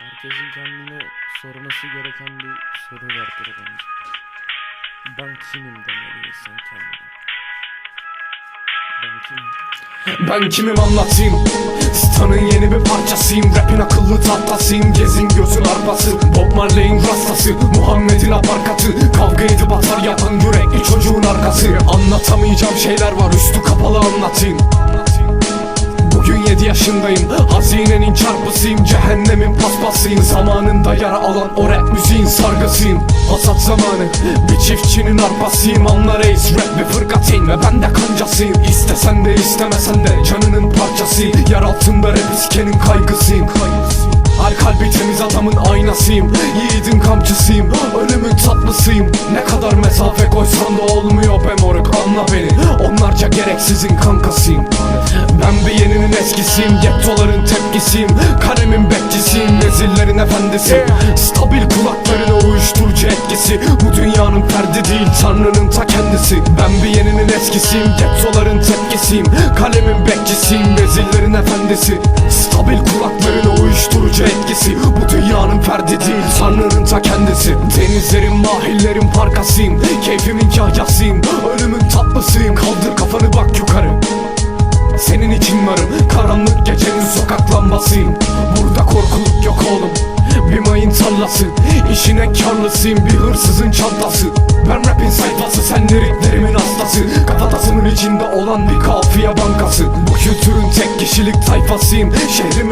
Herkesin kendine sorması gereken bir soru vardır bence. Ben kimim demeli kendine. Ben kimim? Ben kimim anlatayım? Stan'ın yeni bir parçasıyım. Rapin akıllı tahtasıyım. Gezin gözün arpası. Bob Marley'in rastası. Muhammed'in aparkatı. Kavga edip atar yapan yürekli çocuğun arkası. Anlatamayacağım şeyler var. Üstü kapalı anlatayım. Bugün 7 yaşındayım. Hazinenin çarpısıyım Cehennemin paspasıyım. Zamanında yara alan o rap müziğin sargısıyım. Hasat zamanı Bir çiftçinin arpasıyım. Anla reis rap bir fırkateyim Ve ben de kancasıyım. İstesen de istemesen de Canının parçasıyım. Yer altında rap iskenin kaygısıyım. Her kalbi temiz adamın aynasıyım. Yiğidin kamçısıyım Ölümün tatlısıyım. Ne kadar mesafe koysan da olmuyor be moruk Anla beni. Onlarca gereksizin kankasıyım. Ben bir yeninin eskisiyim Gettoların tepkisiyim Karemin bekçisiyim Nezillerin efendisi. Stabil kulaklarına uyuşturucu etkisi Bu dünyanın ferdi değil Tanrı'nın ta kendisi. Ben bir yeninin eskisiyim Gettoların tepkisiyim Kalemin bekçisiyim Vezillerin efendisi. Stabil kulaklarına uyuşturucu etkisi Bu dünyanın ferdi değil Tanrı'nın ta kendisi. Denizlerin mahillerin parkasıyım Keyfimin kahyasıyım Ölümün tatlısıyım. Kaldır kafanı bak yukarı. Senin için varım oğlum. Bir mayın tarlası İşine karlısıyım bir hırsızın çantası Ben rapin sayfası sen liriklerimin hastası. Kafatasının içinde olan bir kafiye bankası. Bu kültürün tek kişilik tayfasıyım çaprazıyım